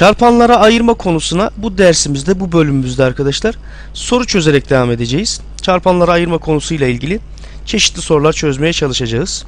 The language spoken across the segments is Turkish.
Çarpanlara ayırma konusuna bu dersimizde, bu bölümümüzde arkadaşlar soru çözerek devam edeceğiz. Çarpanlara ayırma konusuyla ilgili çeşitli sorular çözmeye çalışacağız.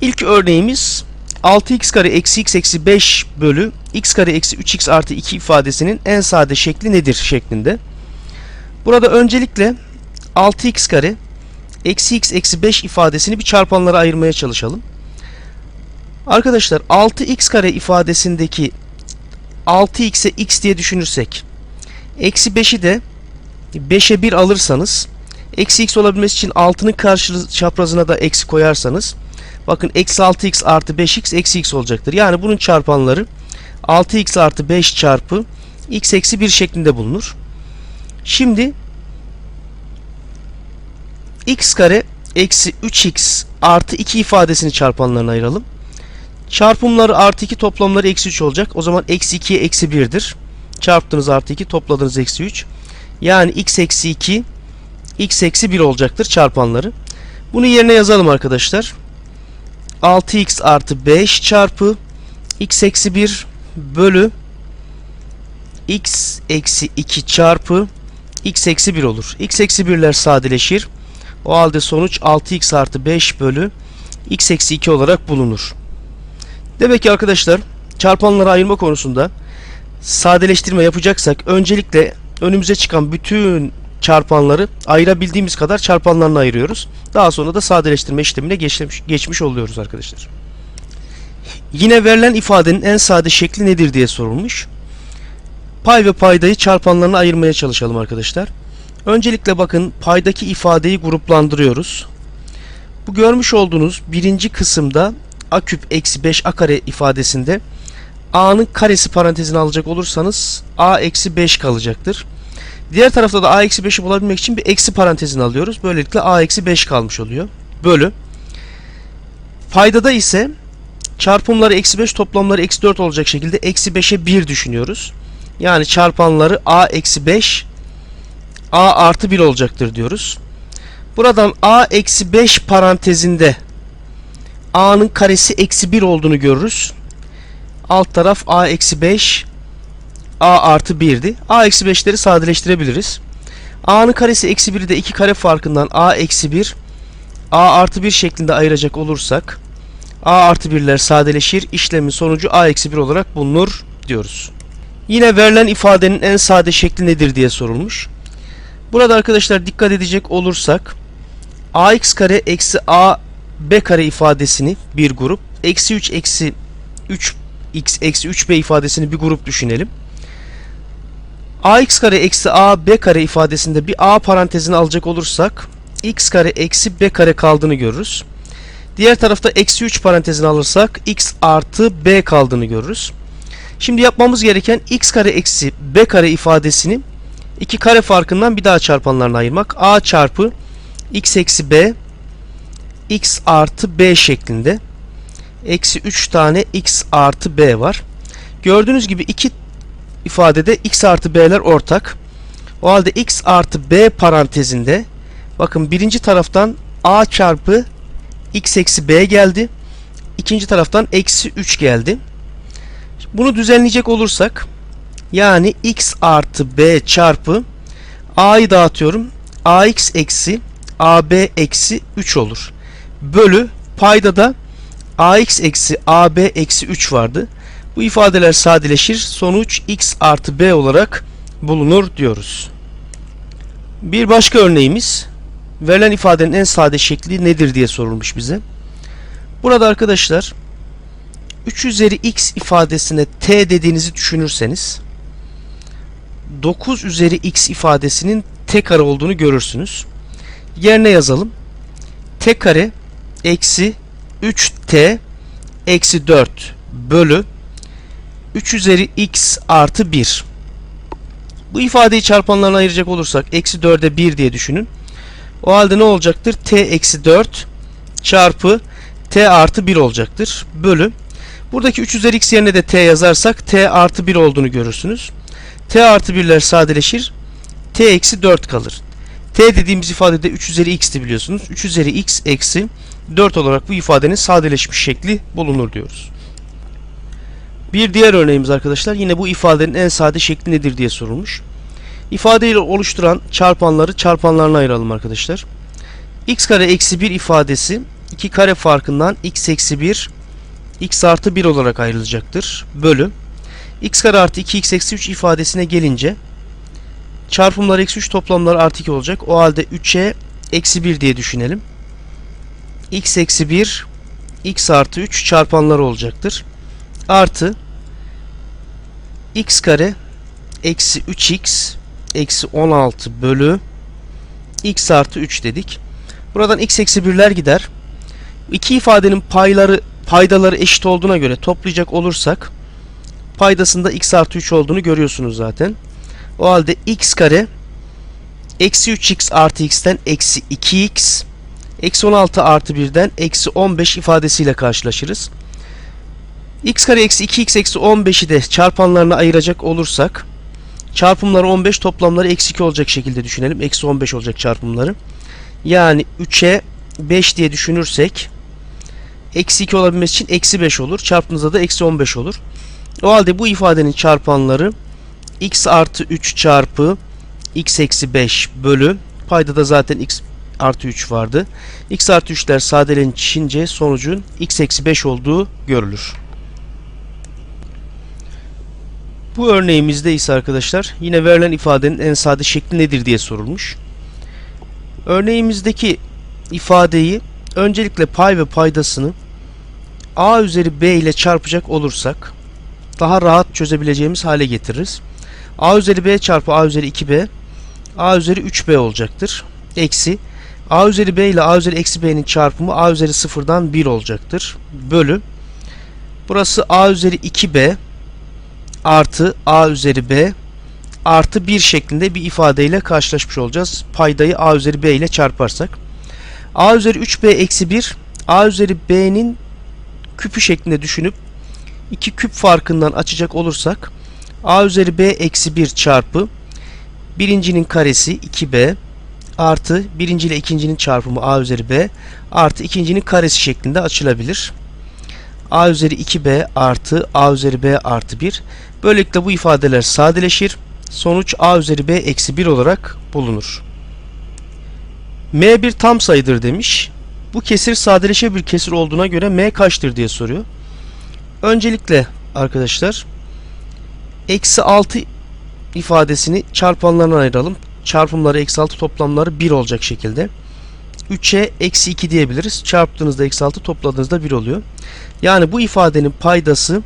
İlk örneğimiz 6x kare eksi x eksi 5 bölü x kare eksi 3x artı 2 ifadesinin en sade şekli nedir şeklinde. Burada öncelikle 6x kare eksi x eksi 5 ifadesini bir çarpanlara ayırmaya çalışalım. Arkadaşlar 6x kare ifadesindeki 6x'e x diye düşünürsek eksi 5'i de 5'e 1 alırsanız eksi x olabilmesi için 6'nın karşı çaprazına da eksi koyarsanız bakın eksi 6x artı 5x eksi x olacaktır. Yani bunun çarpanları 6x artı 5 çarpı x eksi 1 şeklinde bulunur. Şimdi x kare eksi 3x artı 2 ifadesini çarpanlarına ayıralım. Çarpımları artı 2 toplamları eksi 3 olacak. O zaman eksi 2'ye eksi 1'dir. Çarptınız artı 2 topladınız eksi 3. Yani x eksi 2 x eksi 1 olacaktır çarpanları. Bunu yerine yazalım arkadaşlar. 6x artı 5 çarpı x eksi 1 bölü x eksi 2 çarpı x eksi 1 olur. x eksi 1'ler sadeleşir. O halde sonuç 6x artı 5 bölü x eksi 2 olarak bulunur. Demek ki arkadaşlar çarpanları ayırma konusunda sadeleştirme yapacaksak öncelikle önümüze çıkan bütün çarpanları ayırabildiğimiz kadar çarpanlarına ayırıyoruz. Daha sonra da sadeleştirme işlemine geçmiş, geçmiş oluyoruz arkadaşlar. Yine verilen ifadenin en sade şekli nedir diye sorulmuş. Pay ve paydayı çarpanlarına ayırmaya çalışalım arkadaşlar. Öncelikle bakın paydaki ifadeyi gruplandırıyoruz. Bu görmüş olduğunuz birinci kısımda a küp eksi 5 a kare ifadesinde a'nın karesi parantezine alacak olursanız a eksi 5 kalacaktır. Diğer tarafta da a eksi 5'i bulabilmek için bir eksi parantezini alıyoruz. Böylelikle a eksi 5 kalmış oluyor. Bölü. Paydada ise çarpımları eksi 5 toplamları eksi 4 olacak şekilde eksi 5'e 1 düşünüyoruz. Yani çarpanları a eksi 5 a artı 1 olacaktır diyoruz. Buradan a eksi 5 parantezinde a'nın karesi eksi 1 olduğunu görürüz. Alt taraf a eksi 5 a artı 1'di. a eksi 5'leri sadeleştirebiliriz. a'nın karesi eksi 1'i de 2 kare farkından a eksi 1 a artı 1 şeklinde ayıracak olursak a artı 1'ler sadeleşir. İşlemin sonucu a eksi 1 olarak bulunur diyoruz. Yine verilen ifadenin en sade şekli nedir diye sorulmuş. Burada arkadaşlar dikkat edecek olursak ax kare eksi a b kare ifadesini bir grup, eksi 3 eksi 3 x eksi 3b ifadesini bir grup düşünelim. ax kare eksi a b kare ifadesinde bir a parantezini alacak olursak x kare eksi b kare kaldığını görürüz. Diğer tarafta eksi 3 parantezini alırsak x artı b kaldığını görürüz. Şimdi yapmamız gereken x kare eksi b kare ifadesini iki kare farkından bir daha çarpanlarına ayırmak. a çarpı x eksi b x artı b şeklinde. Eksi 3 tane x artı b var. Gördüğünüz gibi iki ifadede x artı b'ler ortak. O halde x artı b parantezinde bakın birinci taraftan a çarpı x eksi b geldi. İkinci taraftan eksi 3 geldi. Bunu düzenleyecek olursak yani x artı b çarpı a'yı dağıtıyorum. ax eksi ab eksi 3 olur. Bölü payda da ax eksi ab eksi 3 vardı. Bu ifadeler sadeleşir. Sonuç x artı b olarak bulunur diyoruz. Bir başka örneğimiz verilen ifadenin en sade şekli nedir diye sorulmuş bize. Burada arkadaşlar 3 üzeri x ifadesine t dediğinizi düşünürseniz 9 üzeri x ifadesinin t kare olduğunu görürsünüz. Yerine yazalım. t kare eksi 3t eksi 4 bölü 3 üzeri x artı 1. Bu ifadeyi çarpanlarına ayıracak olursak eksi 4'e 1 diye düşünün. O halde ne olacaktır? t eksi 4 çarpı t artı 1 olacaktır. Bölü. Buradaki 3 üzeri x yerine de t yazarsak t artı 1 olduğunu görürsünüz. t artı 1'ler sadeleşir. t eksi 4 kalır. t dediğimiz ifadede 3 üzeri x'ti biliyorsunuz. 3 üzeri x eksi 4 olarak bu ifadenin sadeleşmiş şekli bulunur diyoruz. Bir diğer örneğimiz arkadaşlar yine bu ifadenin en sade şekli nedir diye sorulmuş. İfadeyi oluşturan çarpanları çarpanlarına ayıralım arkadaşlar. x kare eksi 1 ifadesi 2 kare farkından x eksi 1 x artı 1 olarak ayrılacaktır. Bölü x kare artı 2x eksi 3 ifadesine gelince çarpımlar eksi 3 toplamlar artı 2 olacak. O halde 3'e eksi 1 diye düşünelim. X eksi 1 x artı 3 çarpanları olacaktır. Artı x kare eksi 3x eksi 16 bölü x artı 3 dedik. Buradan x eksi 1'ler gider. İki ifadenin payları paydaları eşit olduğuna göre toplayacak olursak paydasında x artı 3 olduğunu görüyorsunuz zaten. O halde x kare eksi 3x artı x'ten eksi 2x eksi 16 artı 1'den eksi 15 ifadesiyle karşılaşırız. x kare eksi 2x eksi 15'i de çarpanlarına ayıracak olursak çarpımları 15 toplamları eksi 2 olacak şekilde düşünelim. Eksi 15 olacak çarpımları. Yani 3'e 5 diye düşünürsek eksi 2 olabilmesi için eksi 5 olur. Çarptığınızda da eksi 15 olur. O halde bu ifadenin çarpanları x artı 3 çarpı x eksi 5 bölü payda da zaten x artı 3 vardı. x artı 3'ler sadeleşince sonucun x eksi 5 olduğu görülür. Bu örneğimizde ise arkadaşlar yine verilen ifadenin en sade şekli nedir diye sorulmuş. Örneğimizdeki ifadeyi öncelikle pay ve paydasını a üzeri b ile çarpacak olursak daha rahat çözebileceğimiz hale getiririz. a üzeri b çarpı a üzeri 2b a üzeri 3b olacaktır. Eksi a üzeri b ile a üzeri eksi b'nin çarpımı a üzeri sıfırdan 1 olacaktır. Bölü burası a üzeri 2b artı a üzeri b artı 1 şeklinde bir ifadeyle karşılaşmış olacağız. Paydayı a üzeri b ile çarparsak. a üzeri 3b eksi 1 a üzeri b'nin küpü şeklinde düşünüp iki küp farkından açacak olursak a üzeri b eksi 1 çarpı birincinin karesi 2b artı birinci ile ikincinin çarpımı a üzeri b artı ikincinin karesi şeklinde açılabilir. a üzeri 2b artı a üzeri b artı 1 böylelikle bu ifadeler sadeleşir. Sonuç a üzeri b eksi 1 olarak bulunur. m bir tam sayıdır demiş. Bu kesir sadeleşe bir kesir olduğuna göre m kaçtır diye soruyor. Öncelikle arkadaşlar eksi 6 ifadesini çarpanlarına ayıralım. Çarpımları eksi 6 toplamları 1 olacak şekilde. 3'e eksi 2 diyebiliriz. Çarptığınızda eksi 6 topladığınızda 1 oluyor. Yani bu ifadenin paydası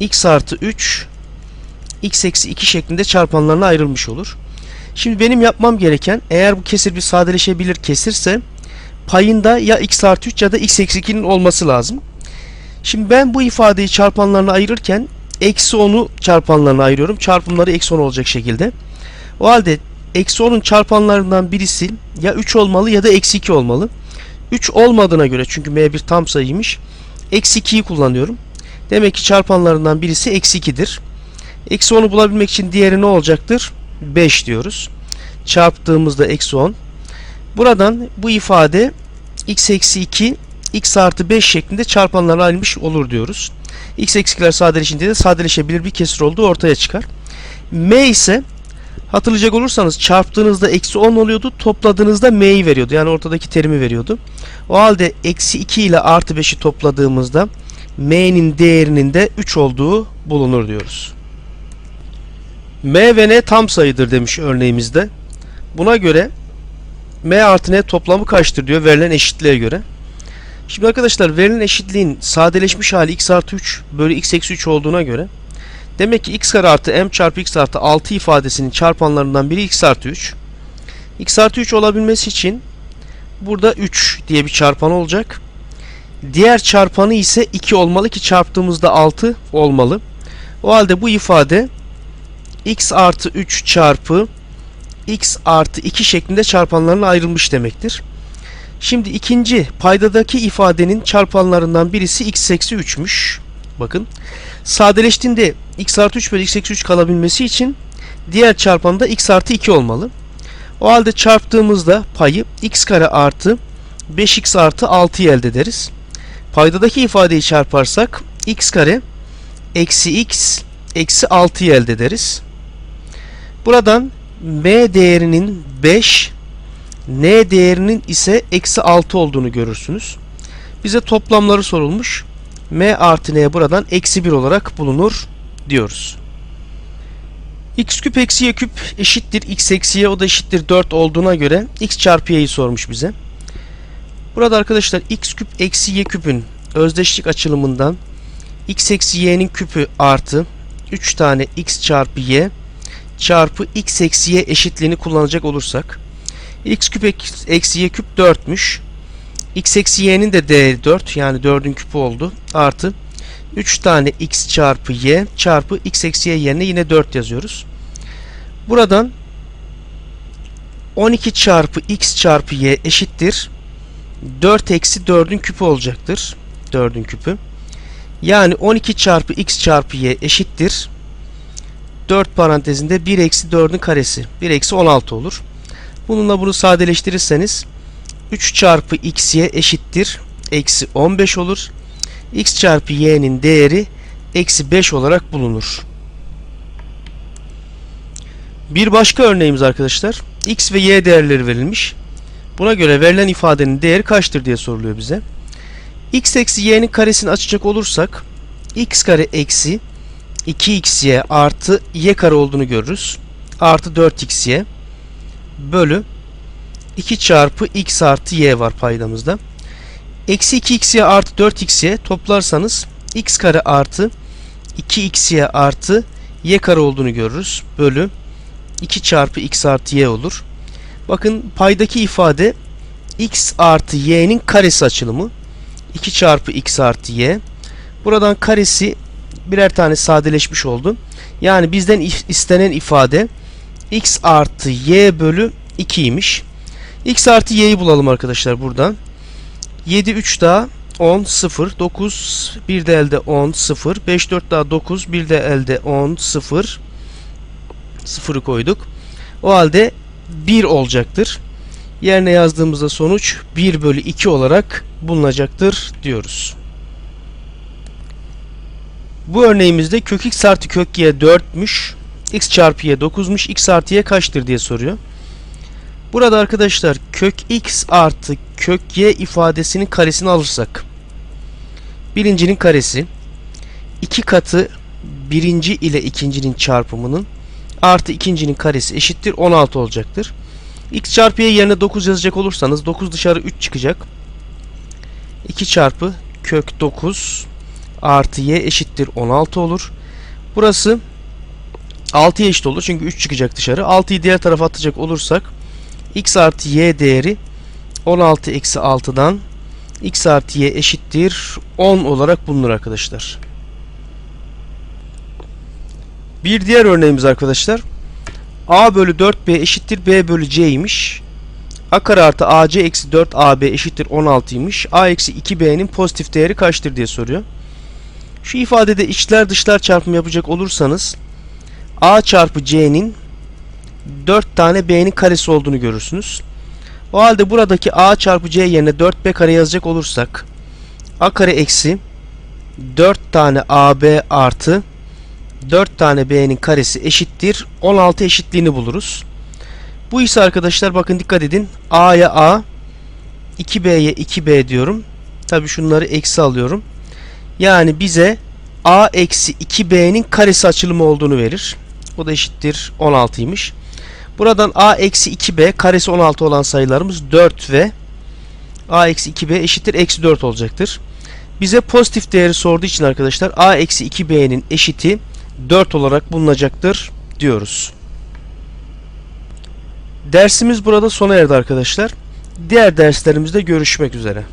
x artı 3 x eksi 2 şeklinde çarpanlarına ayrılmış olur. Şimdi benim yapmam gereken eğer bu kesir bir sadeleşebilir kesirse payında ya x artı 3 ya da x eksi 2'nin olması lazım. Şimdi ben bu ifadeyi çarpanlarına ayırırken eksi 10'u çarpanlarına ayırıyorum. Çarpımları eksi 10 olacak şekilde. O halde eksi 10'un çarpanlarından birisi ya 3 olmalı ya da eksi 2 olmalı. 3 olmadığına göre çünkü m bir tam sayıymış. Eksi 2'yi kullanıyorum. Demek ki çarpanlarından birisi eksi 2'dir. Eksi 10'u bulabilmek için diğeri ne olacaktır? 5 diyoruz. Çarptığımızda eksi 10. Buradan bu ifade x eksi 2 x artı 5 şeklinde çarpanlarına ayrılmış olur diyoruz. x eksikiler sadeleşince de sadeleşebilir bir kesir olduğu ortaya çıkar. m ise hatırlayacak olursanız çarptığınızda eksi 10 oluyordu. Topladığınızda m'yi veriyordu. Yani ortadaki terimi veriyordu. O halde eksi 2 ile artı 5'i topladığımızda m'nin değerinin de 3 olduğu bulunur diyoruz. m ve n tam sayıdır demiş örneğimizde. Buna göre m artı n toplamı kaçtır diyor verilen eşitliğe göre. Şimdi arkadaşlar verilen eşitliğin sadeleşmiş hali x artı 3 bölü x eksi 3 olduğuna göre demek ki x kare artı m çarpı x artı 6 ifadesinin çarpanlarından biri x artı 3. x artı 3 olabilmesi için burada 3 diye bir çarpan olacak. Diğer çarpanı ise 2 olmalı ki çarptığımızda 6 olmalı. O halde bu ifade x artı 3 çarpı x artı 2 şeklinde çarpanlarına ayrılmış demektir. Şimdi ikinci paydadaki ifadenin çarpanlarından birisi x eksi 3'müş. Bakın. Sadeleştiğinde x artı 3 bölü x eksi 3 kalabilmesi için diğer çarpanda x artı 2 olmalı. O halde çarptığımızda payı x kare artı 5x artı 6'yı elde ederiz. Paydadaki ifadeyi çarparsak x kare eksi x eksi 6'yı elde ederiz. Buradan m değerinin 5 n değerinin ise eksi 6 olduğunu görürsünüz. Bize toplamları sorulmuş. m artı n buradan eksi 1 olarak bulunur diyoruz. x küp eksi y küp eşittir x eksi y o da eşittir 4 olduğuna göre x çarpı y'yi sormuş bize. Burada arkadaşlar x küp eksi y küpün özdeşlik açılımından x eksi y'nin küpü artı 3 tane x çarpı y çarpı x eksi y eşitliğini kullanacak olursak x küp ek- eksi y küp 4'müş. x eksi y'nin de değeri 4 yani 4'ün küpü oldu. Artı 3 tane x çarpı y çarpı x eksi y yerine yine 4 yazıyoruz. Buradan 12 çarpı x çarpı y eşittir 4 eksi 4'ün küpü olacaktır. 4'ün küpü. Yani 12 çarpı x çarpı y eşittir 4 parantezinde 1 eksi 4'ün karesi. 1 eksi 16 olur. Bununla bunu sadeleştirirseniz 3 çarpı x y eşittir. Eksi 15 olur. X çarpı y'nin değeri eksi 5 olarak bulunur. Bir başka örneğimiz arkadaşlar. x ve y değerleri verilmiş. Buna göre verilen ifadenin değeri kaçtır diye soruluyor bize. x eksi y'nin karesini açacak olursak x kare eksi 2xy artı y kare olduğunu görürüz. Artı 4xy bölü 2 çarpı x artı y var paydamızda. Eksi 2xy artı 4xy toplarsanız x kare artı 2xy artı y kare olduğunu görürüz. Bölü 2 çarpı x artı y olur. Bakın paydaki ifade x artı y'nin karesi açılımı. 2 çarpı x artı y. Buradan karesi birer tane sadeleşmiş oldu. Yani bizden istenen ifade x artı y bölü 2'ymiş. x artı y'yi bulalım arkadaşlar buradan. 7 3 daha 10 0 9 bir de elde 10 0 5 4 daha 9 bir de elde 10 0 0'ı koyduk. O halde 1 olacaktır. Yerine yazdığımızda sonuç 1 bölü 2 olarak bulunacaktır diyoruz. Bu örneğimizde kök x artı kök y 4'müş. x çarpı y 9'muş. x artı y kaçtır diye soruyor. Burada arkadaşlar kök x artı kök y ifadesinin karesini alırsak birincinin karesi iki katı birinci ile ikincinin çarpımının artı ikincinin karesi eşittir 16 olacaktır. x çarpı y yerine 9 yazacak olursanız 9 dışarı 3 çıkacak. 2 çarpı kök 9 artı y eşittir 16 olur. Burası 6'ya eşit olur çünkü 3 çıkacak dışarı. 6'yı diğer tarafa atacak olursak x artı y değeri 16 eksi 6'dan x artı y eşittir 10 olarak bulunur arkadaşlar. Bir diğer örneğimiz arkadaşlar. a bölü 4b eşittir b bölü c'ymiş. a kare artı ac eksi 4 ab eşittir 16'ymış. a eksi 2b'nin pozitif değeri kaçtır diye soruyor. Şu ifadede içler dışlar çarpımı yapacak olursanız a çarpı c'nin 4 tane b'nin karesi olduğunu görürsünüz. O halde buradaki a çarpı c yerine 4b kare yazacak olursak a kare eksi 4 tane ab artı 4 tane b'nin karesi eşittir 16 eşitliğini buluruz. Bu ise arkadaşlar bakın dikkat edin a'ya a 2b'ye 2b diyorum. Tabi şunları eksi alıyorum. Yani bize a eksi 2b'nin karesi açılımı olduğunu verir. O da eşittir 16'ymış. Buradan a eksi 2b karesi 16 olan sayılarımız 4 ve a eksi 2b eşittir eksi 4 olacaktır. Bize pozitif değeri sorduğu için arkadaşlar a eksi 2b'nin eşiti 4 olarak bulunacaktır diyoruz. Dersimiz burada sona erdi arkadaşlar. Diğer derslerimizde görüşmek üzere.